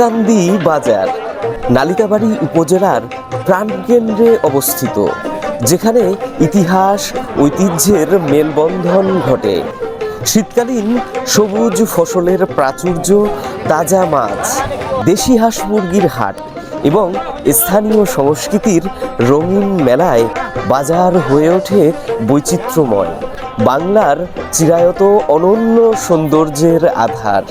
কাকরকান্দি বাজার, নালিতাবাড়ি উপজেলার প্রাণকেন্দ্রে অবস্থিত, যেখানে ইতিহাস, ঐতিহ্যের মেলবন্ধন ঘটে। শীতকালীন সবুজ ফসলের প্রাচুর্য, তাজা মাছ, দেশি হাঁস মুরগির হাট এবং স্থানীয় সংস্কৃতির রঙিন মেলায় বাজার হয়ে ওঠে বৈচিত্র্যময়। বাংলার চিরায়ত অনন্য সৌন্দর্যের আধার।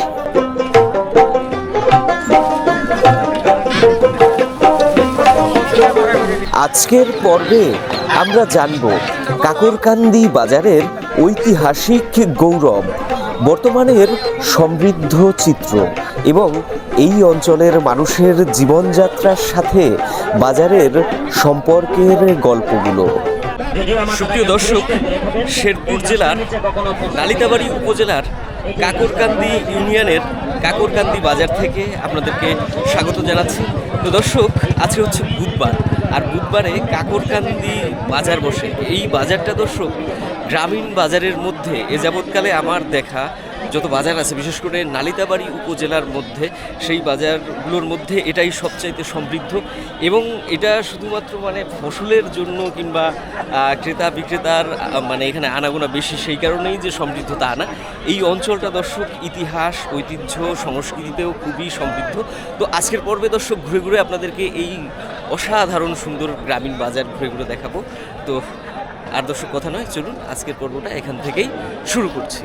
আজকের পর্বে আমরা জানব কাকরকান্দি বাজারের ঐতিহাসিক গৌরব, বর্তমানের সমৃদ্ধ চিত্র এবং এই অঞ্চলের মানুষের জীবনযাত্রার সাথে বাজারের সম্পর্কের গল্পগুলো। সুপ্রিয় দর্শক, শেরপুর জেলার নালিতাবাড়ি উপজেলার কাকরকান্দি ইউনিয়নের কাকরকান্দি বাজার থেকে আপনাদেরকে স্বাগত জানাচ্ছি। তো দর্শক, আজকে হচ্ছে বুধবার। আর বুধবারে কাকরকান্দি বাজার বসে। এই বাজারটা দর্শক, গ্রামীণ বাজারের মধ্যে, এ যাবৎকালে আমার দেখা যত বাজার আছে, বিশেষ করে নালিতাবাড়ি উপজেলার মধ্যে, সেই বাজারগুলোর মধ্যে এটাই সবচাইতে সমৃদ্ধ। এবং এটা শুধুমাত্র মানে ফসলের জন্য কিংবা ক্রেতা বিক্রেতার মানে এখানে আনাগোনা বেশি, সেই কারণেই যে সমৃদ্ধ তা না। এই অঞ্চলটা দর্শক, ইতিহাস, ঐতিহ্য, সংস্কৃতিতেও খুবই সমৃদ্ধ। তো আজকের পর্বে দর্শক, ঘুরে ঘুরে আপনাদেরকে এই অসাধারণ সুন্দর গ্রামীণ বাজার ঘুরে ঘুরে দেখাবো। তো আর দর্শক, কথা নয়, চলুন আজকের পর্বটা এখান থেকেই শুরু করছি।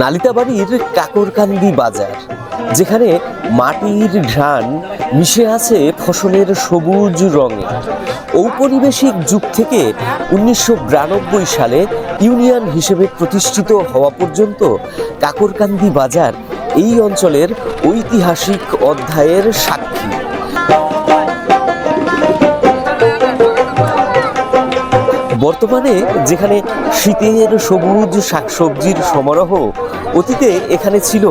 নালিতাবাড়ির কাকরকান্দি বাজার, যেখানে মাটির ঘ্রাণ মিশে আছে ফসলের সবুজ রঙে। ঔপনিবেশিক যুগ থেকে উনিশশো বিরানব্বই সালে ইউনিয়ন হিসেবে প্রতিষ্ঠিত হওয়া পর্যন্ত কাকরকান্দি বাজার এই অঞ্চলের ঐতিহাসিক অধ্যায়ের সাক্ষী। বর্তমানে যেখানে শীতের সবুজ শাকসবজির সমারোহ, অতীতে এখানে ছিল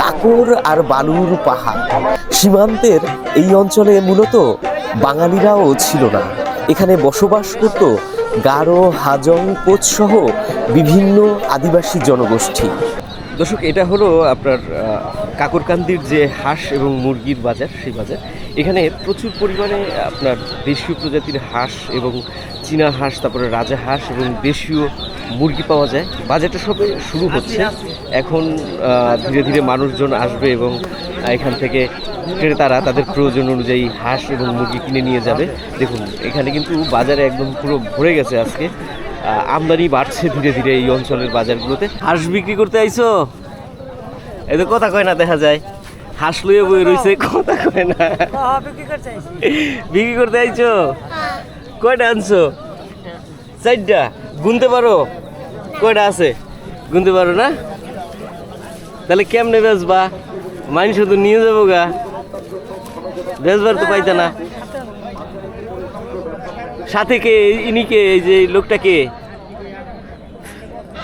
কাকর আর বালুর পাহাড়। সীমান্তের এই অঞ্চলে মূলত বাঙালিরাও ছিল না। এখানে বসবাস করত গারো হাজং কোচ সহ বিভিন্ন আদিবাসী জনগোষ্ঠী। দর্শক এটা হলো আপনার কাকরকান্দির যে হাঁস এবং মুরগির বাজার, সেই বাজার, এখানে প্রচুর পরিমাণে আপনার দেশীয় প্রজাতির হাঁস এবং চীনা হাঁস, তারপরে রাজা হাঁস এবং দেশীয় মুরগি পাওয়া যায়। বাজারটা সবে শুরু হচ্ছে। এখন ধীরে ধীরে মানুষজন আসবে এবং এখান থেকে ক্রেতারা তাদের প্রয়োজন অনুযায়ী হাঁস এবং মুরগি কিনে নিয়ে যাবে। দেখুন, এখানে কিন্তু বাজারে একদম পুরো ভরে গেছে আজকে। আমদানি বাড়ছে ধীরে ধীরে এই অঞ্চলের বাজারগুলোতে। হাঁস বিক্রি করতে আইছো? এই তো কথা কয় না দেখা যায়। হাঁস লইয়ে বই রইছে কথা কয় না। বিক্রি করতে আইছো? কয়টা আনছো? চারটা। গুনতে পারো? কয়টা আছে? গুনতে পারো না? তাহলে কেমনে বেচবা? মানুষ তো নিয়ে যাব গা। বেচবার তো পাইতা না। সাথে কে? ইনি কে? এই যে লোকটা কে?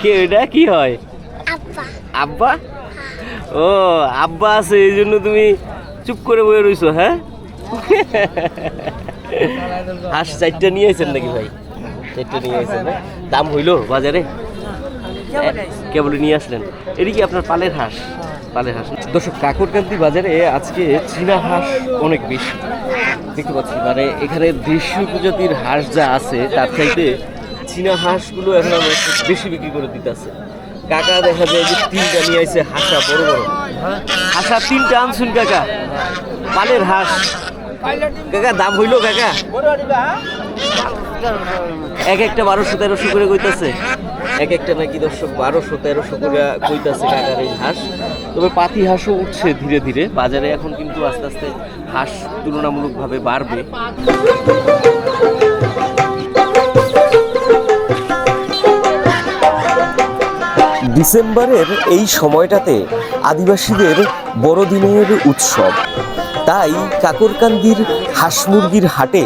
কে? এটা কি হয়? আব্বা? ও আব্বা আছে এই জন্য তুমি চুপ করে বয়ে রইছো হ্যাঁ? হাঁস চারটা নিয়ে আসেন নাকি ভাই? চারটা নিয়ে আসেন দাম হইল বাজারে? কেবল নিয়ে আসলেন? এটি কি আপনার পালের হাঁস? পালের হাঁস দর্শক কাকরকান্দি বাজারে আজকে চীনা হাঁস অনেক বেশি। দেখতে পাচ্ছি মানে এখানে দেশীয় প্রজাতির হাঁস যা আছে তার চাইতে চীনা হাঁসগুলো এখন আমরা বেশি বিক্রি করে দিতেছে কাকা দেখা যায় যে তিনটা নিয়ে আসছে হাসা বড় বড়। হাসা তিনটা আনছুন কাকা। পালের হাঁস। কাকা, দাম হইল কাকা? এক একটা বারোশো তেরোশো করে কইতাছে। এক একটা নাকি দর্শক বারোশো তেরোশো করে কইতাছে কাকার এই হাঁস। তবে পাতি হাঁসও উঠছে ধীরে ধীরে। বাজারে এখন কিন্তু আস্তে আস্তে হাঁস তুলনামূলকভাবে বাড়বে। ডিসেম্বরের এই সময়টাতে আদিবাসীদের বড়দিনের উৎসব। তাই কাকরকান্দির হাঁস মুরগির হাটে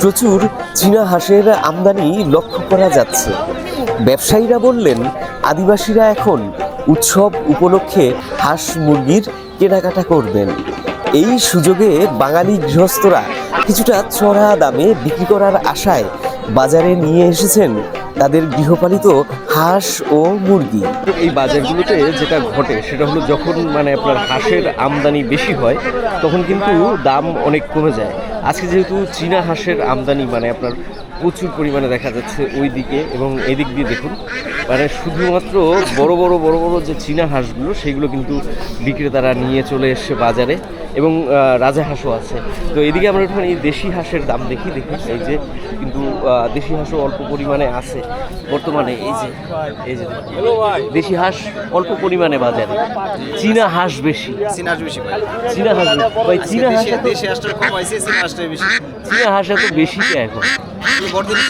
প্রচুর চীনা হাঁসের আমদানি লক্ষ্য করা যাচ্ছে। ব্যবসায়ীরা বললেন, আদিবাসীরা এখন উৎসব উপলক্ষে হাঁস মুরগির কেনাকাটা করবেন। এই সুযোগে বাঙালি গৃহস্থরা কিছুটা চড়া দামে বিক্রি করার আশায় বাজারে নিয়ে এসেছেন তাদের গৃহপালিত হাঁস ও মুরগি। এই বাজারগুলোতে যেটা ঘটে, সেটা হলো যখন মানে আপনার হাঁসের আমদানি বেশি হয়, তখন কিন্তু দাম অনেক কমে যায়। আজকে যেহেতু চীনা হাঁসের আমদানি মানে আপনার প্রচুর পরিমাণে দেখা যাচ্ছে ওই দিকে এবং এদিক দিয়ে দেখুন মানে শুধুমাত্র বড় বড় বড় বড় যে চীনা হাঁসগুলো, সেগুলো কিন্তু বিক্রেতারা নিয়ে চলে এসছে বাজারে। এবং রাজা হাঁসও আছে। তো এদিকে আমরা একটুখানি এই দেশি হাঁসের দাম দেখি দেখি। এই যে কিন্তু দেশি হাঁসও অল্প পরিমাণে আছে বর্তমানে। এই যে এই যে দেশি হাঁস অল্প পরিমাণে বাজারে। চীনা হাঁস বেশি। চীনা হাঁস বেশি। ভাই। চীনা হাঁস দেশে এত দেশে হাঁসটার কম হয়েছে সিনা হাঁসটাই বেশি। চীনা হাঁস এত বেশি কে এখন?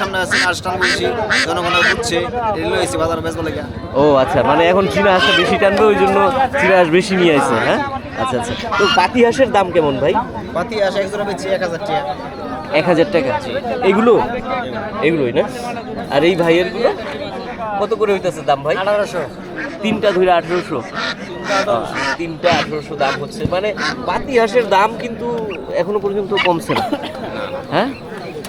সামনে আছে হাঁসটা বেশি। জনগণ বুঝছে এগুলো এসে বাজার বেচবো লেগে। ও আচ্ছা। মানে এখন চীনা হাঁসটা বেশি টানবে ওই জন্য চীনা হাঁস বেশি নিয়ে আসছে হ্যাঁ? আচ্ছা আচ্ছা। তো পাতি হাঁসের দাম কেমন ভাই? পাতি হাঁস একজোড়া বেচছি এক হাজার টাকা। এক হাজার টাকা। এগুলো? এগুলোই না? আর এই ভাইয়েরগুলো? কত করে হইতেছে দাম ভাই? আঠারোশো। তিনটা ধরে আঠেরোশো। তিনটা আঠেরোশো দাম হচ্ছে। মানে পাতি হাঁসের দাম কিন্তু এখনও পর্যন্ত কমছে না। হ্যাঁ?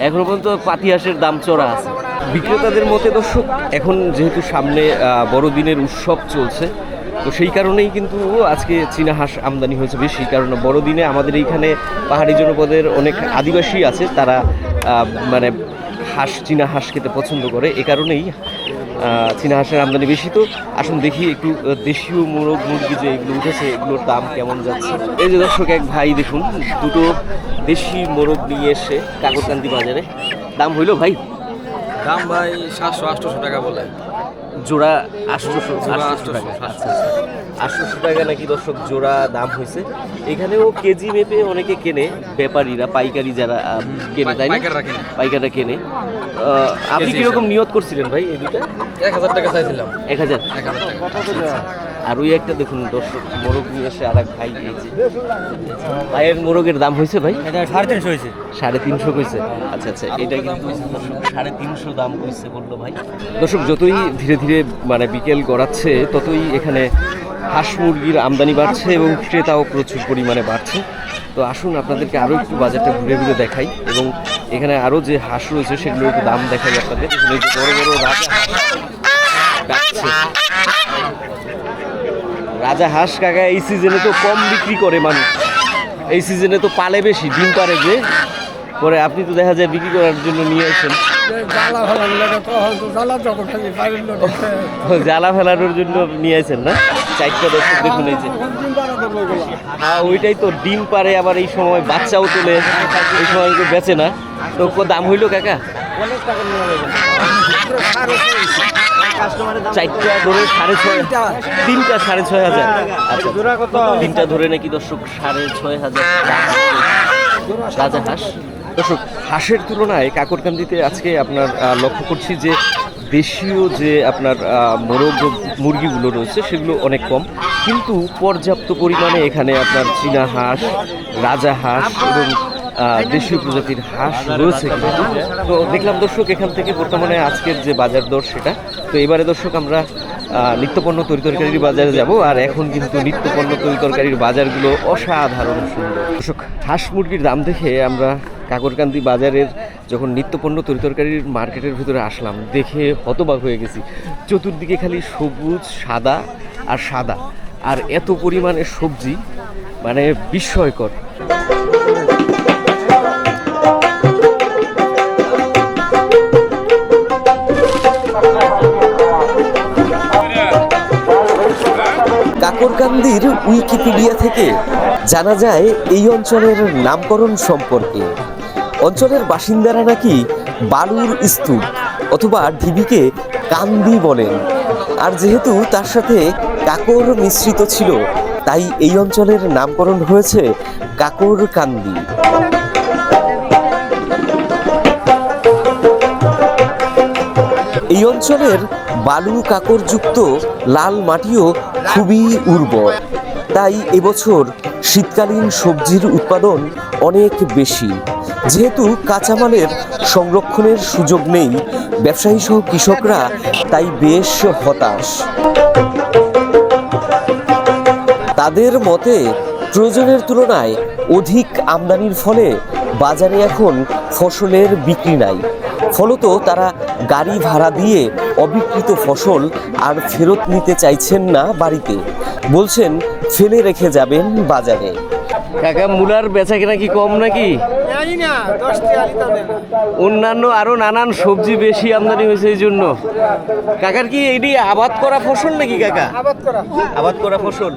এখনও পর্যন্ত পাতি হাঁসের দাম চড়া আছে। বিক্রেতাদের মতে দর্শক এখন যেহেতু সামনে বড়দিনের উৎসব চলছে তো সেই কারণেই কিন্তু আজকে চীনা হাঁস আমদানি হয়েছে বেশি কারণ বড়দিনে আমাদের এইখানে পাহাড়ি জনপদের অনেক আদিবাসী আছে, তারা মানে হাঁস, চীনা হাঁস খেতে পছন্দ করে, এ কারণেই চীনা হাঁসের আমদানি বেশি। তো আসুন দেখি একটু দেশীয় মোরগ, মুরগি যে এগুলো উঠেছে, এগুলোর দাম কেমন যাচ্ছে? এই যে দর্শক, এক ভাই দেখুন, দুটো দেশি মোরগ নিয়ে এসে কাকরকান্দি বাজারে। দাম হইল ভাই? দাম ভাই সাতশো, আটশোশো টাকা বলে। জোড়া আটশোশো আটশোশো টাকা। 800, আচ্ছা আটশোশো টাকা নাকি দর্শক জোড়া দাম হয়েছে। এখানেও কেজি মেপে অনেকে কেনে ব্যাপারীরা পাইকারি যারা কেনে তাই না? পাইকাররা কেনে। আপনি কীরকম নিয়ত করছিলেন ভাই এই দুটা এক হাজার টাকা চাইছিলাম। এক হাজার। এক হাজার টাকা। আর ওই একটা দেখুন দর্শক মোরগ নিয়ে এসে আর এক ভাই যে ভাইয়ের মোরগের দাম হয়েছে ভাই? সাড়ে তিনশো হয়েছে। সাড়ে তিনশো কইছে। আচ্ছা আচ্ছা এটা কিন্তু সাড়ে তিনশো দাম কইছে বলল ভাই। দর্শক যতই ধীরে ধীরে মানে বিকেল গড়াচ্ছে ততই এখানে হাঁস মুরগির আমদানি বাড়ছে এবং ক্রেতাও প্রচুর পরিমাণে বাড়ছে। তো আসুন আপনাদেরকে আরও একটু বাজারটা ঘুরে ঘুরে দেখাই এবং এখানে আরও যে হাঁস রয়েছে সেগুলোর একটু দাম দেখাই আপনাদের। বড় বড় রাজা ডাকছে। রাজা হাঁস কাকা এই সিজনে তো কম বিক্রি করে মানুষ। এই সিজনে তো পালে বেশি ডিম পারে যে। পরে আপনি তো দেখা যায় বিক্রি করার জন্য নিয়ে আসেন। জ্বালা ফেলানোর জন্য নিয়ে আসেন না? চারটা দর্শক দেখুন এই যে। হ্যাঁ ওইটাই তো ডিম পারে আবার এই সময় বাচ্চাও তোলে। এই সময় বেচে না। তো দাম হইল কাকা? চারটা ধরে সাড়ে ছয় তিনটা। সাড়ে ছয় হাজার। আচ্ছা তিনটা ধরে নাকি দর্শক সাড়ে ছয় হাজার রাজা হাঁস। দর্শক হাঁসের তুলনায় কাকরকান্দিতে আজকে আপনার লক্ষ্য করছি যে দেশীয় যে আপনার মোরগ মুরগিগুলো রয়েছে সেগুলো অনেক কম। কিন্তু পর্যাপ্ত পরিমাণে এখানে আপনার চীনা হাঁস রাজা হাঁস এবং দেশীয় প্রজাতির হাঁস রয়েছে। তো দেখলাম দর্শক, এখান থেকে বর্তমানে আজকের যে বাজার দর সেটা, তো এবারে দর্শক আমরা নিত্যপণ্য তরি তরকারির বাজারে যাব, আর এখন কিন্তু নিত্যপণ্য তরি তরকারির বাজারগুলো অসাধারণ সুন্দর। দর্শক, হাঁস মুরগির দাম দেখে আমরা কাকরকান্দি বাজারের যখন নিত্যপণ্য তরি তরকারির মার্কেটের ভিতরে আসলাম, দেখে হতবাক হয়ে গেছি। চতুর্দিকে খালি সবুজ, সাদা আর সাদা। আর এত পরিমাণে সবজি মানে বিস্ময়কর। কাকরকান্দির উইকিপিডিয়া থেকে জানা যায় এই অঞ্চলের নামকরণ সম্পর্কে। অঞ্চলের বাসিন্দারা নাকি বালুর স্তূপ অথবা ঢিবিকে কান্দি বলেন। আর যেহেতু তার সাথে কাকর মিশ্রিত ছিল, তাই এই অঞ্চলের নামকরণ হয়েছে কাকর কান্দি। এই অঞ্চলের বালু কাকরযুক্ত লাল মাটিও খুবই উর্বর। তাই এবছর শীতকালীন সবজির উৎপাদন অনেক বেশি। যেহেতু কাঁচামালের সংরক্ষণের সুযোগ নেই ব্যবসায়ী সহ কৃষকরা তাই বেশ হতাশ। তাদের মতে, প্রয়োজনের তুলনায় অধিক আমদানির ফলে বাজারে এখন ফসলের বিক্রি নাই। ফলত তারা গাড়ি ভাড়া দিয়ে অবিকৃত ফসল আর ফেরত নিতে চাইছেন না বাড়িতে। বলছেন, ফেলে রেখে যাবেন বাজারে। কাকা, মূলার বেচা কেনা কি কম নাকি? অন্যান্য আরও নানান সবজি বেশি আমদানি হয়েছে এই জন্য। কাকার কি এটি আবাদ করা ফসল নাকি কাকা? আবাদ করা। আবাদ করা ফসল।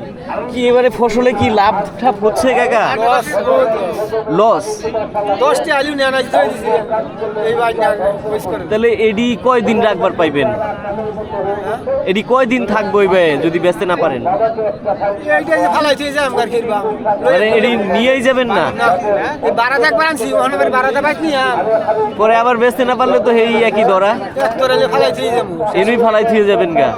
কি এবারে ফসলে কি লাভ ঠাপ হচ্ছে কাকা? লস লস দশটি আলু তাহলে এডি কয় কয়দিন রাখবার পাইবেন? এডি কয়দিন থাকব এবে যদি বেচতে না পারেন? মানে এডি নিয়েই যাবেন না? এই একবার আনছি অনেকবার বারাতে বাইক নিয়ে পরে আবার বেচতে না পারলে তো এই একই ধরা। তোরা যে ফালাই থুয়ে যাবেন গা।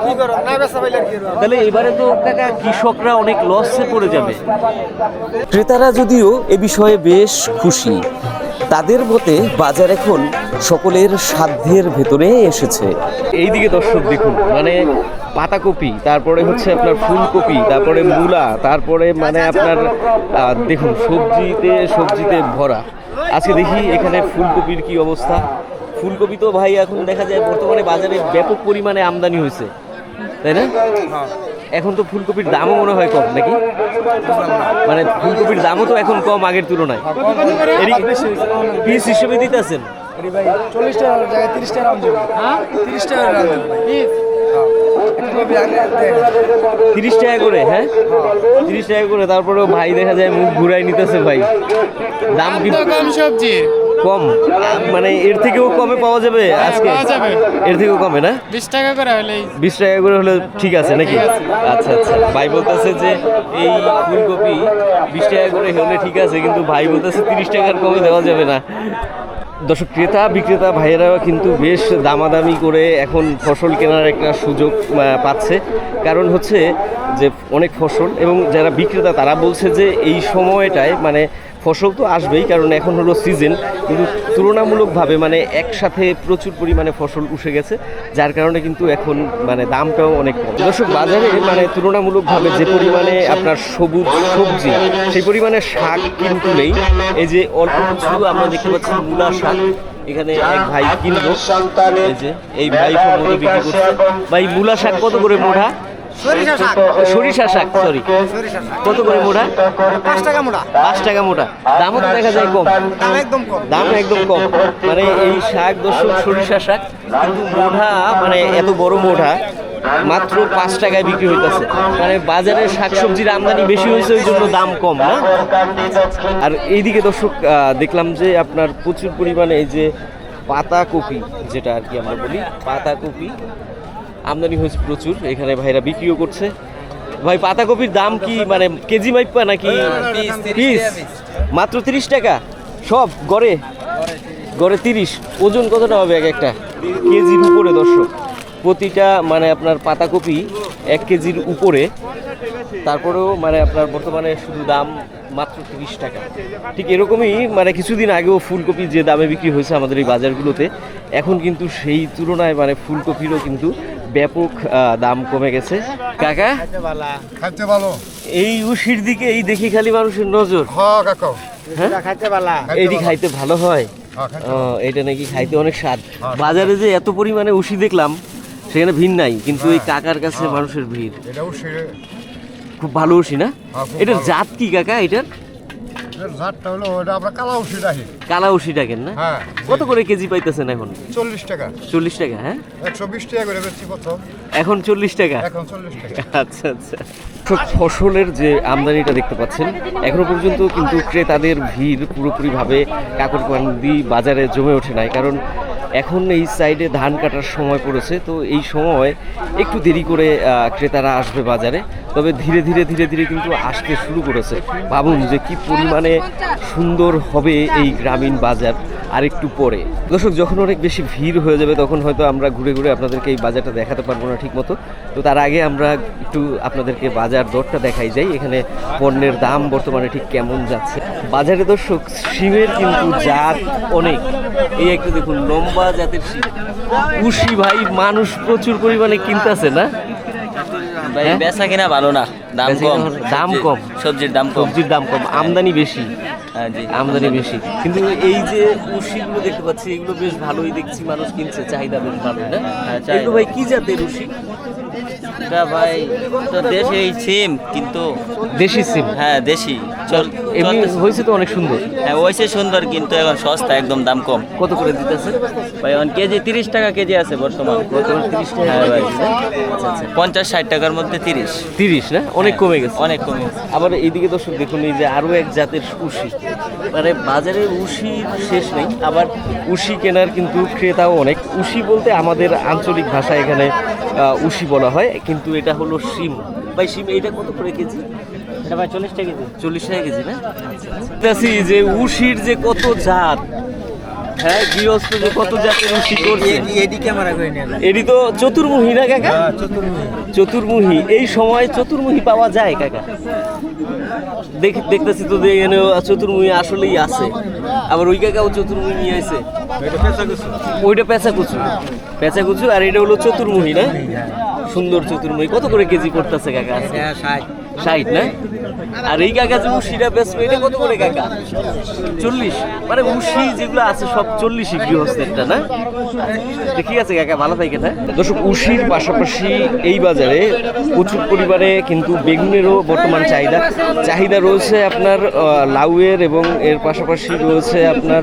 তাহলে এবারে তো কাকা কৃষকরা অনেক লসে পড়ে যাবে। ক্রেতারা যদিও এ বিষয়ে বেশ খুশি তাদের মতে বাজার এখন সকলের সাধ্যের ভেতরে এসেছে। এইদিকে দর্শক দেখুন মানে পাতাকপি তারপরে হচ্ছে আপনার ফুলকপি তারপরে মূলা তারপরে মানে আপনার দেখুন সবজিতে সবজিতে ভরা। আজকে দেখি এখানে ফুলকপির কি অবস্থা। ফুলকপি তো ভাই এখন দেখা যায় বর্তমানে বাজারে ব্যাপক পরিমাণে আমদানি হয়েছে। তাই না? এখন তো ফুলকপির দামও মনে হয় কম, নাকি? মানে ফুলকপির দামও তো এখন কম আগের তুলনায়। পিস হিসেবে দিতেছেন চল্লিশ জায়গায় তিরিশ টাকা তিরিশ টাকা তিরিশ টাকা করে হ্যাঁ? তিরিশ টাকা করে তারপরেও ভাই দেখা যায় মুখ ঘুরাই নিতেছে ভাই। দাম কি কম সবজি। কম? মানে এর থেকেও কমে পাওয়া যাবে আজকে? এর থেকেও কমে না? বিশ টাকা করে হলে বিশ টাকা করে হলে ঠিক আছে নাকি? আচ্ছা আচ্ছা। ভাই বলতেছে যে এই ফুলকপি বিশ টাকা করে হলে ঠিক আছে কিন্তু ভাই বলতেছে তিরিশ টাকার কমে দেওয়া যাবে না। দর্শক, ক্রেতা, বিক্রেতা ভাইয়েরাও কিন্তু বেশ দামাদামি করে এখন ফসল কেনার একটা সুযোগ পাচ্ছে। কারণ হচ্ছে যে অনেক ফসল এবং যারা বিক্রেতা, তারা বলছে যে এই সময়টায় মানে ফসল তো আসবেই, কারণ এখন হলো সিজন কিন্তু তুলনামূলকভাবে মানে একসাথে প্রচুর পরিমাণে ফসল উঠে গেছে, যার কারণে কিন্তু এখন মানে দামটাও অনেক কম। দর্শক, বাজারে মানে তুলনামূলকভাবে যে পরিমাণে আপনার সবুজ সবজি, সেই পরিমাণে শাক কিন্তু নেই। এই যে অল্প কিছু আমরা দেখতে পাচ্ছি মূলা শাক, এখানে এক ভাই কিনবো এই যে, এই ভাই বিক্রি করছে। ভাই, মূলা শাক কত করে মোড়া সরিষা শাক। সরিষা শাক সরি। কত করে মোড়া পাঁচ টাকা মোটা। পাঁচ টাকা মোটা। দামও তো দেখা যায় কম। দাম একদম কম। দাম একদম কম। মানে এই শাক দর্শক সরিষা শাক কিন্তু মোঢা মানে এত বড় মোঢা মাত্র পাঁচ টাকায় বিক্রি হইতেছে। মানে বাজারে শাকসবজির আমদানি বেশি হয়েছে ওই জন্য দাম কম না? আর এইদিকে দর্শক দেখলাম যে আপনার প্রচুর পরিমাণে এই যে পাতা কপি যেটা আর কি আমরা বলি পাতাকপি আমদানি হয়েছে প্রচুর এখানে ভাইরা বিক্রিও করছে। ভাই পাতাকপির দাম কি মানে কেজি মাইপা নাকি? পিস। মাত্র তিরিশ টাকা? সব গড়ে? গড়ে তিরিশ। ওজন কতটা হবে এক একটা? কেজির উপরে দর্শক। প্রতিটা মানে আপনার পাতাকপি এক কেজির উপরে। তারপরেও মানে আপনার বর্তমানে শুধু দাম মাত্র তিরিশ টাকা। ঠিক এরকমই মানে কিছুদিন আগেও ফুলকপি যে দামে বিক্রি হয়েছে আমাদের এই বাজারগুলোতে এখন কিন্তু সেই তুলনায় মানে ফুলকপিরও কিন্তু ব্যাপক দাম কমে গেছে। কাকা? খাইতে ভালো এই উশির দিকে এই দেখি খালি মানুষের নজর। হ্যাঁ? কাকা খাইতে ভালো হয়? এটা নাকি খাইতে অনেক স্বাদ। বাজারে যে এত পরিমাণে উশি দেখলাম সেখানে ভিড় নাই কিন্তু এই কাকার কাছে মানুষের ভিড়। খুব ভালো উশি না? এটার জাত কি কাকা এটার? ঝাড়টা হলো ওটা আমরা কালা রাখি। কালা ডাকেন না? হ্যাঁ। কত করে কেজি পাইতেছেন এখন? চল্লিশ টাকা। চল্লিশ টাকা হ্যাঁ? একশো বিশ টাকা করে বেশি প্রথম। এখন চল্লিশ টাকা? এখন চল্লিশ টাকা। আচ্ছা আচ্ছা। ফসলের যে আমদানিটা দেখতে পাচ্ছেন এখনও পর্যন্ত কিন্তু ক্রেতাদের ভিড় পুরোপুরি পুরোপুরিভাবে কাকরকান্দি বাজারে জমে ওঠে নাই। কারণ এখন এই সাইডে ধান কাটার সময় পড়েছে, তো এই সময় একটু দেরি করে ক্রেতারা আসবে বাজারে। তবে ধীরে ধীরে ধীরে ধীরে কিন্তু আসতে শুরু করেছে। ভাবুন যে কি পরিমাণে সুন্দর হবে এই গ্রামীণ বাজার আর একটু পরে। দর্শক, যখন অনেক বেশি ভিড় হয়ে যাবে, তখন হয়তো আমরা ঘুরে ঘুরে আপনাদেরকে এই বাজারটা দেখাতে পারব না ঠিক মতো তো তার আগে আমরা একটু আপনাদেরকে বাজার দরটা দেখাই যাই। এখানে পণ্যের দাম বর্তমানে ঠিক কেমন যাচ্ছে। বাজারে দর্শক শিমের কিন্তু জাত অনেক। এই একটু দেখুন, লম্বা জাতের শীত। উশি ভাই মানুষ প্রচুর পরিমাণে কিনতেছে না? ভাই হ্যাঁ? বেচা কিনা ভালো না। দাম কম। দাম কম। সবজির দাম কম। সবজির দাম কম। আমদানি বেশি। হ্যাঁ আমদানি বেশি। কিন্তু এই যে উশিগুলো দেখতে পাচ্ছি এগুলো বেশ ভালোই দেখছি মানুষ কিনছে চাহিদা বেশ ভালো না? হ্যাঁ। এগুলো ভাই কি জাতের উশি এটা ভাই তো দেশে সিম কিন্তু দেশি সিম? হ্যাঁ দেশি। চল এমনি। হয়েছে তো অনেক সুন্দর। হ্যাঁ সুন্দর কিন্তু এখন সস্তা একদম দাম কম। কত করে দিতেছে? ভাই এখন কেজি তিরিশ টাকা কেজি আছে বর্তমান। তিরিশ টাকা? হ্যাঁ ভাই। পঞ্চাশ ষাট টাকার মধ্যে তিরিশ। তিরিশ না? অনেক কমে গেছে। অনেক কমে গেছে। আবার এইদিকে দর্শক দেখুন এই যে আরও এক জাতের উশি। মানে বাজারে উশির শেষ নেই আবার উশি কেনার কিন্তু ক্রেতাও অনেক। উশি বলতে আমাদের আঞ্চলিক ভাষা এখানে উশি বলা হয়। কিন্তু এটা হলো শিম। ভাই শিম এটা কত করে কেজি? এটা ভাই চল্লিশ টাকা কেজি। চল্লিশ টাকা কেজি না? দেখছি যে উশির যে কত জাত। হ্যাঁ গৃহস্থ যে কত জাতের উশি করছে। এডি ক্যামেরা করে এটি তো চতুর্মুখী না কাকা? চতুর্মুখী। এই সময় চতুর্মুখী পাওয়া যায় কাকা? দেখ দেখতেছি তো যে এখানে চতুর্মুখী আসলেই আছে। আবার ওই কাকাও চতুর্মুখী নিয়ে আসে ওইটা পেঁচা কুচু। পেঁচা কুচু আর এটা হলো চতুর্মুখী না? সুন্দর চতুর্মুখী কত করে কেজি করতেছে কাকা আজকে? ষাট না আর এই কাকা যে উশিটা বেচবে, এটা কত করে কাকা চল্লিশ। মানে উশি যেগুলো আছে, সব চল্লিশই গৃহস্থেরটা, না? ঠিক আছে কাকা ভালো থাকেন হ্যাঁ? দর্শক, উশির পাশাপাশি এই বাজারে প্রচুর পরিমাণে কিন্তু বেগুনেরও বর্তমান চাহিদা। চাহিদা রয়েছে আপনার লাউয়ের এবং এর পাশাপাশি রয়েছে আপনার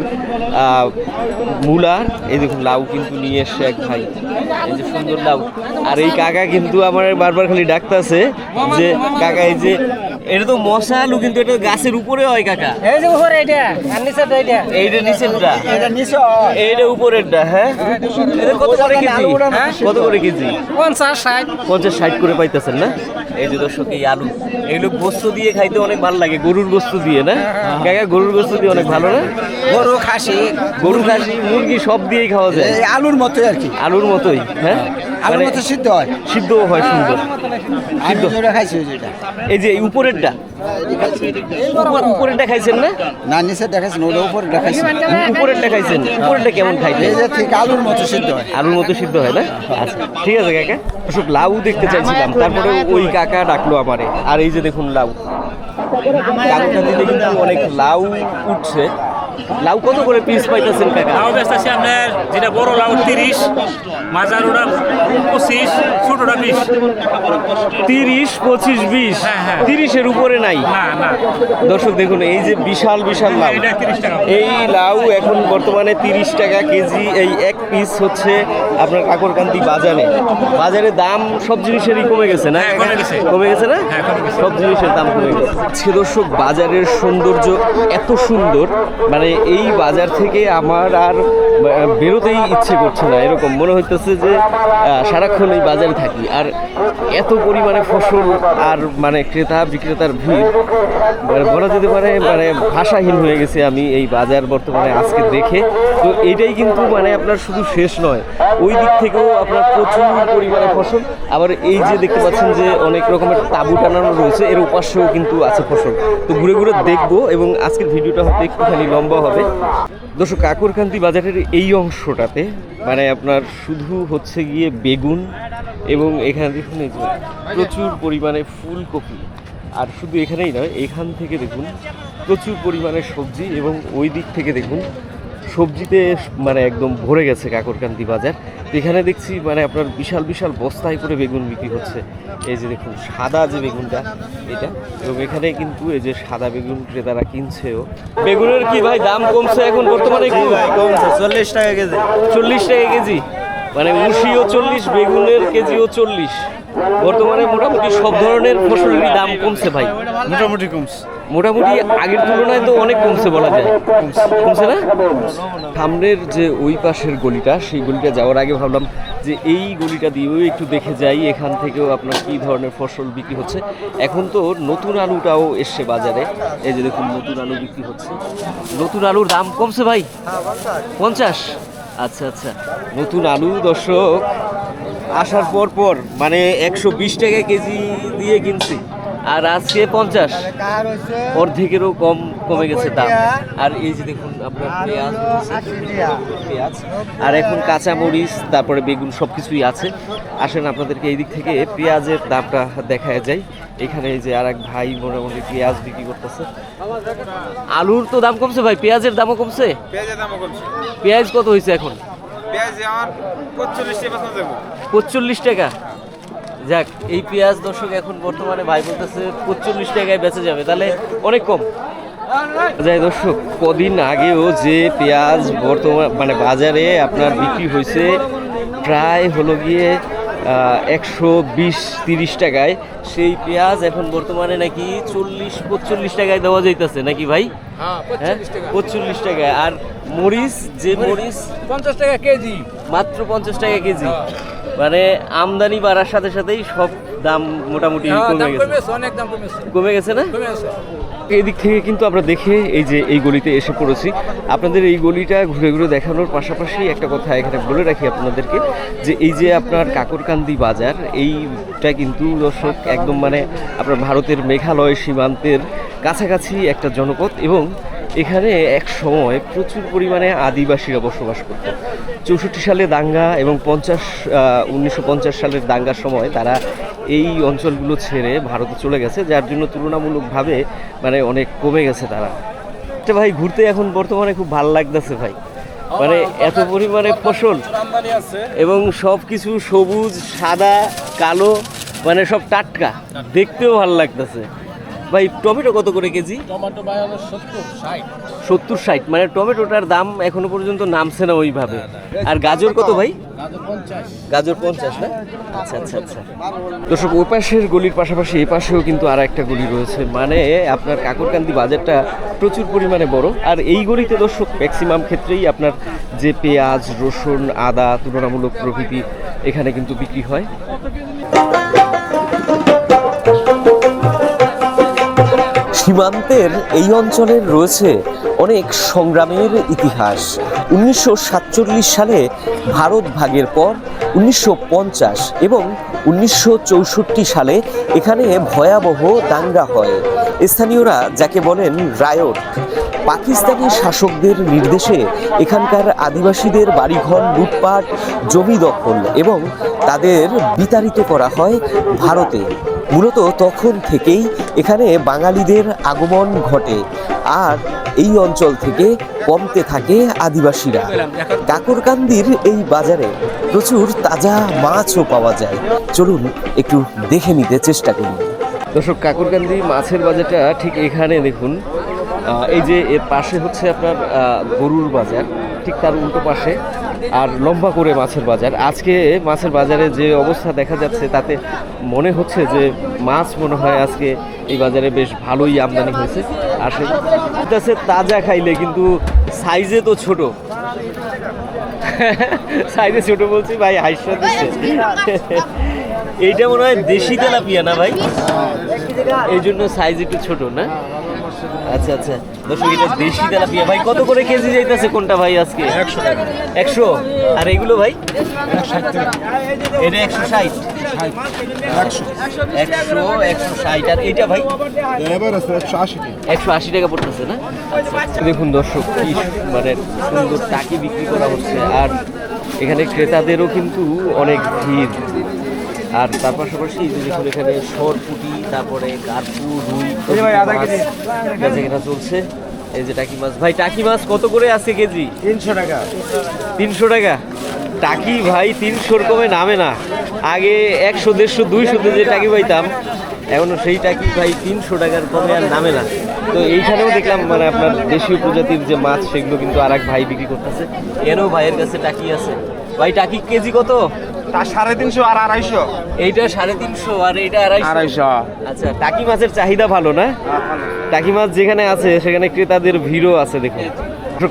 মূলার। এই দেখুন, লাউ কিন্তু নিয়ে এসছে এক ভাই। এই যে সুন্দর লাউ। আর এই কাকা কিন্তু আমার বারবার খালি ডাকতেছে যে কাকা এই যে এটা তো মশা আলু কিন্তু এটা গাছের উপরে হয় কাকা। এই যে উপরে এটা আর নিচে তো এটা। এইটা নিচেরটা। এটা নিচে এইটা উপরেরটা হ্যাঁ? এটা কত করে কেজি? হ্যাঁ? কত করে কেজি? পঞ্চাশ ষাট। পঞ্চাশ ষাট করে পাইতেছেন না? এই যে দর্শক এই আলু এগুলো গোস্ত দিয়ে খাইতে অনেক ভালো লাগে গরুর গোস্ত দিয়ে না? কাকা গরুর গোস্ত দিয়ে অনেক ভালো না? গরু খাসি। গরু খাসি মুরগি সব দিয়েই খাওয়া যায়। এই আলুর মতোই আর কি। আলুর মতোই হ্যাঁ? আলুর মানে মতো সিদ্ধ হয়। সিদ্ধও হয় সুন্দর। আমি যেটা খাইছি যেটা। এই যে এই উপরেরটা? উপরেরটা খাইছেন না? না নিচে দেখাইছি না ওটা উপরে দেখাইছি উপরেরটা খাইছেন। উপরেরটা কেমন খাইতে? এই যে ঠিক আলুর মতো সিদ্ধ হয়। আলুর মতো সিদ্ধ হয় না? আচ্ছা ঠিক আছে কাকা। অশোক লাউ দেখতে চাইছিলাম। তারপরে ওই কাকা ডাকলো আমারে। আর এই যে দেখুন লাউ। কাকুটা দিতে কিন্তু অনেক লাউ উঠছে। লাউ কত করে পিস পাইতেছেন কাকা? লাউ বেচতেছি আপনার যেটা বড় লাউ তিরিশ মাজার ওটা পঁচিশ ছোটটা বিশ। তিরিশ পঁচিশ বিশ? হ্যাঁ, হ্যাঁ। তিরিশের উপরে নাই? না না। দর্শক দেখুন এই যে বিশাল বিশাল লাউ। এটা 30 টাকা। এই লাউ এখন বর্তমানে তিরিশ টাকা কেজি এই এক পিস হচ্ছে আপনার কাকরকান্তি বাজারে। বাজারে দাম সব জিনিসেরই কমে গেছে না? হ্যাঁ, কমে গেছে। না। সব জিনিসের দাম কমে গেছে। আজকে দর্শক বাজারের সৌন্দর্য এত সুন্দর মানে এই বাজার থেকে আমার আর বেরোতেই ইচ্ছে করছে না। এরকম মনে হইতেছে যে সারাক্ষণ এই বাজারে থাকি। আর এত পরিমাণে ফসল আর মানে ক্রেতা বিক্রেতার ভিড় মানে বলা যেতে পারে মানে ভাষাহীন হয়ে গেছে আমি এই বাজার বর্তমানে আজকে দেখে। তো এইটাই কিন্তু মানে আপনার শুধু শেষ নয়। ওই দিক থেকেও আপনার প্রচুর পরিমাণে ফসল। আবার এই যে দেখতে পাচ্ছেন যে, অনেক রকমের তাঁবু টানানো রয়েছে, এর উপাস্যও কিন্তু আছে ফসল। তো ঘুরে ঘুরে দেখব এবং আজকের ভিডিওটা হয়তো একটুখানি লম্বা হবে। দর্শক কাকুরকান্তি বাজারের এই অংশটাতে মানে আপনার শুধু হচ্ছে গিয়ে বেগুন এবং এখানে দেখুন প্রচুর পরিমাণে ফুলকপি। আর শুধু এখানেই নয়, এখান থেকে দেখুন প্রচুর পরিমাণে সবজি এবং ওই দিক থেকে দেখুন সবজিতে মানে একদম ভরে গেছে কাকরকান্তি বাজার। এখানে দেখছি মানে আপনার বিশাল বিশাল বস্তায় করে বেগুন বিক্রি হচ্ছে। এই যে দেখুন সাদা যে বেগুনটা এটা। এবং এখানে কিন্তু এই যে সাদা বেগুন ক্রেতারা কিনছেও। বেগুনের কি ভাই দাম কমছে এখন বর্তমানে একটু? কমছে। চল্লিশ টাকা কেজি। চল্লিশ টাকা কেজি? মানে মুসিও চল্লিশ বেগুনের কেজিও চল্লিশ। বর্তমানে মোটামুটি সব ধরনের ফসলেরই দাম কমছে ভাই। মোটামুটি কমছে। মোটামুটি আগের তুলনায় তো অনেক কমছে বলা যায়। কমছে না? সামনের যে ওই পাশের গলিটা সেই গলিটা যাওয়ার আগে ভাবলাম যে এই গলিটা দিয়েও একটু দেখে যাই এখান থেকেও আপনার কী ধরনের ফসল বিক্রি হচ্ছে। এখন তো নতুন আলুটাও এসছে বাজারে। এই যে দেখুন নতুন আলু বিক্রি হচ্ছে। নতুন আলুর দাম কমছে ভাই? পঞ্চাশ। আচ্ছা আচ্ছা। নতুন আলু, দর্শক, আসার পর পর মানে একশো বিশ টাকা কেজি দিয়ে কিনছি। আর আজকে পঞ্চাশ। অর্ধেকেরও কম কমে গেছে দাম। আর এই যে দেখুন আপনার পেঁয়াজ পেঁয়াজ। আর এখন কাঁচা মরিচ তারপরে বেগুন সব কিছুই আছে। আসেন আপনাদেরকে এই দিক থেকে পেঁয়াজের দামটা দেখা যায় এখানে এই যে আর এক ভাই মোটামুটি পেঁয়াজ বিক্রি করতেছে। আলুর তো দাম কমছে ভাই পেঁয়াজের দামও কমছে? পেঁয়াজের দামও কমছে। পেঁয়াজ কত হয়েছে এখন? পেঁয়াজ আমার পঁচল্লিশ টাকা বেতন দেবো পঁচল্লিশ টাকা যাক এই পেঁয়াজ দর্শক এখন বর্তমানে ভাই বলতেছে পঁচল্লিশ টাকায় বেঁচে যাবে তাহলে অনেক কম। যাই দর্শক কদিন আগেও যে পেঁয়াজ বর্তমান মানে বাজারে আপনার বিক্রি হয়েছে প্রায় হলো গিয়ে একশো বিশ তিরিশ টাকায়। সেই পেঁয়াজ এখন বর্তমানে নাকি চল্লিশ পঁচল্লিশ টাকায় দেওয়া যাইতেছে নাকি ভাই? হ্যাঁ হ্যাঁ পঁচল্লিশ টাকায়। আর মরিচ যে মরিচ পঞ্চাশ টাকা কেজি। মাত্র পঞ্চাশ টাকা কেজি। মানে আমদানি বাড়ার সাথে সাথেই সব দাম মোটামুটি হ্যাঁ, কমে গেছে। অনেক দাম কমে গেছে না? এদিক থেকে কিন্তু আমরা দেখে এই যে এই গলিতে এসে পড়েছি। আপনাদের এই গলিটা ঘুরে ঘুরে দেখানোর পাশাপাশি একটা কথা এখানে বলে রাখি আপনাদেরকে যে এই যে আপনার কাকরকান্দি বাজার এইটা কিন্তু দর্শক একদম মানে আপনার ভারতের মেঘালয় সীমান্তের কাছাকাছি একটা জনপদ এবং এখানে এক সময় প্রচুর পরিমাণে আদিবাসীরা বসবাস করত। চৌষট্টি সালে দাঙ্গা এবং পঞ্চাশ উনিশশো পঞ্চাশ সালের দাঙ্গার সময় তারা এই অঞ্চলগুলো ছেড়ে ভারতে চলে গেছে যার জন্য তুলনামূলকভাবে মানে অনেক কমে গেছে তারা। আচ্ছা ভাই ঘুরতে এখন বর্তমানে খুব ভালো লাগতেছে ভাই। মানে এত পরিমাণে ফসল এবং সব কিছু সবুজ সাদা কালো মানে সব টাটকা। দেখতেও ভালো লাগতেছে। ভাই টমেটো কত করে কেজি? টমেটো ভাই হলো সত্তর ষাট। সত্তর ষাট। মানে টমেটোটার দাম এখনও পর্যন্ত নামছে না ওইভাবে। আর গাজর কত ভাই? গাজর পঞ্চাশ। না? আচ্ছা আচ্ছা আচ্ছা। দর্শক ওই পাশের গলির পাশাপাশি এই পাশেও কিন্তু আর একটা গলি রয়েছে। মানে আপনার কাকরকান্দি বাজারটা প্রচুর পরিমাণে বড়। আর এই গলিতে দর্শক ম্যাক্সিমাম ক্ষেত্রেই আপনার যে পেঁয়াজ রসুন আদা তুলনামূলক প্রভৃতি এখানে কিন্তু বিক্রি হয়। সীমান্তের এই অঞ্চলের রয়েছে অনেক সংগ্রামের ইতিহাস। উনিশশো সাতচল্লিশ সালে ভারত ভাগের পর উনিশশো পঞ্চাশ এবং উনিশশো চৌষট্টি সালে এখানে ভয়াবহ দাঙ্গা হয়। স্থানীয়রা যাকে বলেন রায়ট, পাকিস্তানি শাসকদের নির্দেশে এখানকার আদিবাসীদের বাড়িঘর, লুটপাট, জমি দখল এবং তাদের বিতাড়িত করা হয় ভারতে। মূলত তখন থেকেই এখানে বাঙালিদের আগমন ঘটে আর এই অঞ্চল থেকে কমতে থাকে আদিবাসীরা। কাকরকান্দির এই বাজারে প্রচুর তাজা মাছও পাওয়া যায়। চলুন একটু দেখে নিতে চেষ্টা করি। দর্শক, কাকুরকান্দি মাছের বাজারটা ঠিক এখানে দেখুন। এই যে এর পাশে হচ্ছে আপনার গরুর বাজার। ঠিক তার উল্টো পাশে। আর লম্বা করে মাছের বাজার। আজকে মাছের বাজারে যে অবস্থা দেখা যাচ্ছে তাতে মনে হচ্ছে যে মাছ মনে হয় আজকে এই বাজারে বেশ ভালোই আমদানি হয়েছে। আসে তাজা খাইলে কিন্তু সাইজে তো ছোট। সাইজে ছোট বলছি ভাই হাইসা দিচ্ছে। এইটা মনে হয় দেশি তেলাপিয়া না ভাই? এই জন্য সাইজ একটু ছোট না? আচ্ছা আচ্ছা। দর্শক এটা দেশি তেলাপিয়া। ভাই কত করে কেজি যাইতেছে কোনটা ভাই আজকে? একশো একশো? আর এগুলো ভাই? এটা একশো ষাট। একশো একশো ষাট। আর এইটা ভাই? একশো আশি টাকা পড়তেছে না? দেখুন দর্শক কি মানে সুন্দর টাকি বিক্রি করা হচ্ছে। আর এখানে ক্রেতাদেরও কিন্তু অনেক ভিড়। আর তার পাশাপাশি দেখুন এখানে সরপুটি তারপরে কার্পু রুই বেচা কেনা চলছে। এই যে টাকি মাছ। ভাই টাকি মাছ কত করে আছে কেজি? তিনশো টাকা। তিনশো টাকা। টাকি ভাই তিনশোর কমে নামে না। আগে একশো দেড়শো দুইশোতে যে টাকি পাইতাম। এখনও সেই টাকি ভাই তিনশো টাকার কমে আর নামে না। তো এইখানেও দেখলাম মানে আপনার দেশীয় প্রজাতির যে মাছ সেগুলো কিন্তু আর এক ভাই বিক্রি করতেছে। এনেও ভাইয়ের কাছে টাকি আছে। ভাই টাকি কেজি কত? তার সাড়ে তিনশো আর আড়াইশো? এইটা সাড়ে তিনশো আর এইটা আড়াইশো। আড়াইশো। আচ্ছা টাকি মাছের চাহিদা ভালো না? টাকি মাছ যেখানে আছে সেখানে ক্রেতাদের ভিড়ও আছে দেখুন।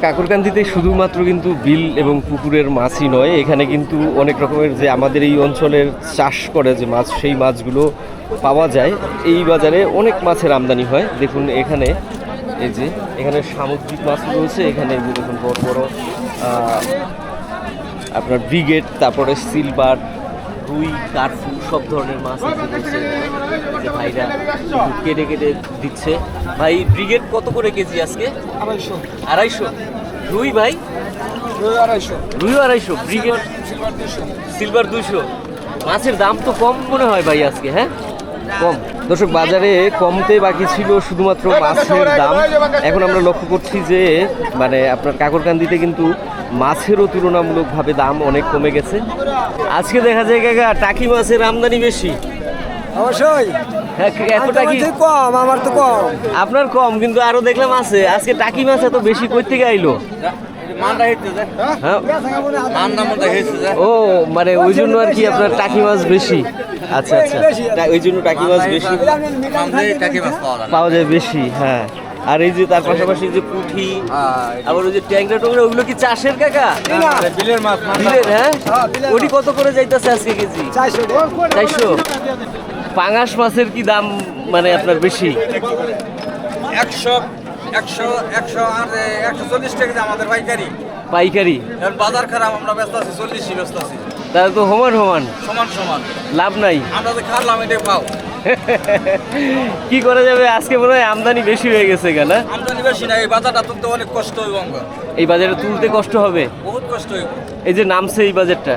কাকুরকান্দিতে শুধুমাত্র কিন্তু বিল এবং পুকুরের মাছই নয় এখানে কিন্তু অনেক রকমের যে আমাদের এই অঞ্চলের চাষ করে যে মাছ সেই মাছগুলো পাওয়া যায়। এই বাজারে অনেক মাছের আমদানি হয়। দেখুন এখানে এই যে এখানে সামুদ্রিক মাছ রয়েছে এখানে দেখুন বড় বড় আপনার ব্রিগেড তারপরে সিলভার রুই কার্পু সব ধরনের মাছ ভাইরা কেটে কেটে দিচ্ছে। ভাই ব্রিগেড কত করে কেজি আজকে? আড়াইশো। আড়াইশো? রুই ভাই? আড়াইশো। রুই আড়াইশো ব্রিগেড? সিলভার দুশো মাছের দাম তো কম মনে হয় ভাই আজকে হ্যাঁ? কম। দর্শক বাজারে কমতে বাকি ছিল শুধুমাত্র মাছের দাম। এখন আমরা লক্ষ্য করছি যে মানে আপনার কাকরকান্দিতে কিন্তু মাছেরও তুলনামূলকভাবে দাম অনেক কমে গেছে। আজকে দেখা যায় কাকা টাকি মাছের আমদানি বেশি। অবশ্যই। হ্যাঁ এত টাকি? কম আমার তো কম। আপনার কম কিন্তু আরও দেখলাম আছে। আজকে টাকি মাছ এত বেশি কই থেকে আইলো হ্যাঁ। ও মানে ওই জন্য আর কি আপনার টাকি মাছ বেশি। আচ্ছা আচ্ছা। ওই জন্য টাকি মাছ বেশি। পাওয়া যায় বেশি হ্যাঁ। আর এই যে তার পাশাপাশি যে পুঁঠি আবার ওই যে ট্যাংরা টুংরা ওগুলো কি চাষের কাকা? বিলের মাছ বিলের হ্যাঁ? ওটি কত করে যাইতেছে আজকে কেজি? চারশো। পাঙাশ মাছের কি দাম মানে আপনার বেশি? একশো একশো একশো আর একশো চল্লিশ টাকা আমাদের পাইকারি। পাইকারি? এখন বাজার খারাপ আমরা ব্যস্ত আছি চল্লিশই ব্যস্ত আছি। তাহলে তো সমান সমান। সমান সমান। লাভ নাই। আমরা এটাই পাও। কি করা যাবে? আজকে মনে হয় আমদানি বেশি হয়ে গেছে কেন আমদানি বেশি না এই বাজারটা তুলতে অনেক কষ্ট হইব আমার। এই বাজারে তুলতে কষ্ট হবে? বহুত কষ্ট হইব। এই যে নামছে এই বাজারটা।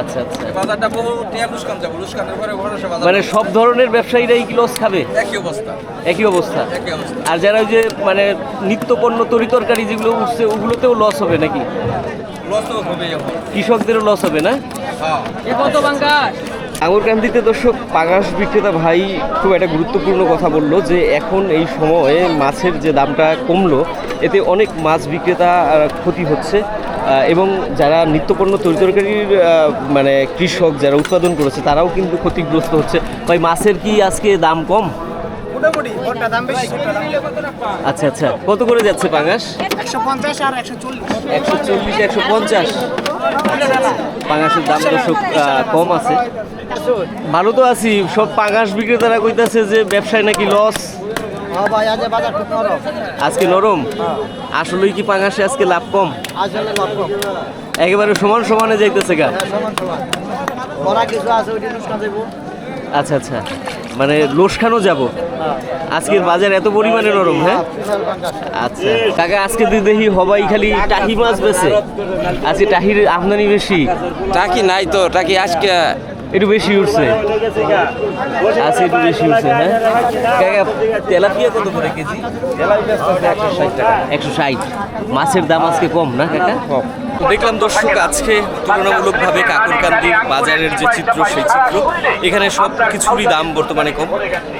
আচ্ছা আচ্ছা। এই বাজারটা বহু টিয়া লুস্কান যাব লুস্কানের পরে ভরসা বাজার। মানে সব ধরনের ব্যবসায়ীরাই কি লস খাবে? একই অবস্থা। একই অবস্থা? একই অবস্থা। আর যারা ওই যে মানে নিত্য পণ্য তরি তরকারি যেগুলো উঠছে ওগুলোতেও লস হবে নাকি? লস তো হবে কৃষকদেরও লস হবে না? হ্যাঁ। আঙুরকান্দিতে দর্শক পাঙাশ বিক্রেতা ভাই খুব একটা গুরুত্বপূর্ণ কথা বলল যে এখন এই সময়ে মাছের যে দামটা কমলো, এতে অনেক মাছ বিক্রেতা ক্ষতি হচ্ছে। এবং যারা নিত্যপণ্য তরিতরকারির মানে কৃষক যারা উৎপাদন করেছে, তারাও কিন্তু ক্ষতিগ্রস্ত হচ্ছে। ভাই, মাছের কি আজকে দাম কম? মোটামুটি। ওটা দাম বেশি। আচ্ছা আচ্ছা। কত করে যাচ্ছে পাঙাশ? একশো পঞ্চাশ আর একশো চল্লিশ। একশো চল্লিশ একশো পঞ্চাশ। পাঙাশের দাম দর্শক কম আছে। ভালো তো আছি। সব পাঙাশ বিক্রেতারা কইতাছে যে ব্যবসায় নাকি লস হ্যাঁ ভাই আজ বাজার খুব নরম। আজকে নরম? আসলেই কি পাঙাশে আজকে লাভ কম? আসলে লাভ কম। একেবারে সমান সমানে যাইতেছে গা। সমান সমান। বড়া কিছু আছে আচ্ছা আচ্ছা। মানে লোসখানো যাব। আজকের বাজার এত পরিমাণে নরম হ্যাঁ? আচ্ছা। কাকা আজকে তুই দেখি হবাই খালি টাহি মাছ বেছে আজকে টাহির আমদানি বেশি। টাকি নাই তো টাকি আজকে একটু বেশি উঠছে। আজকে একটু বেশি উঠছে হ্যাঁ? কাকা তেলাপিয়া কত করে কেজি? একশো ষাট। মাছের দাম আজকে কম না কাকা? কম। দেখলাম দর্শক, আজকে তুলনামূলকভাবে কাকুরকান্দির বাজারের যে চিত্র, সেই চিত্র, এখানে সব কিছুরই দাম বর্তমানে কম।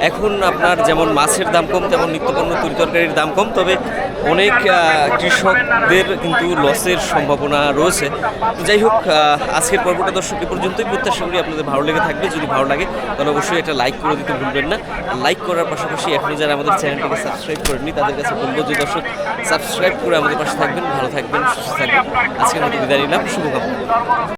এখন আপনার যেমন মাছের দাম কম, তেমন নিত্যপণ্য তরিতরকারির দাম কম, তবে অনেক কৃষকদের কিন্তু লসের সম্ভাবনা রয়েছে। যাই হোক আজকের পর্বটা দর্শক, এ পর্যন্তই। প্রত্যাশা করি আপনাদের ভালো লেগে থাকবে। যদি ভালো লাগে, তাহলে অবশ্যই একটা লাইক করে দিতে ভুলবেন না। লাইক করার পাশাপাশি এখনও যারা আমাদের চ্যানেলটাকে সাবস্ক্রাইব করেননি, তাদের কাছে বলব যে দর্শক, সাবস্ক্রাইব করে আমাদের পাশে থাকবেন। ভালো থাকবেন, সুস্থ থাকবেন। আজকের মতো বিদায় নিলাম শুভকামনা।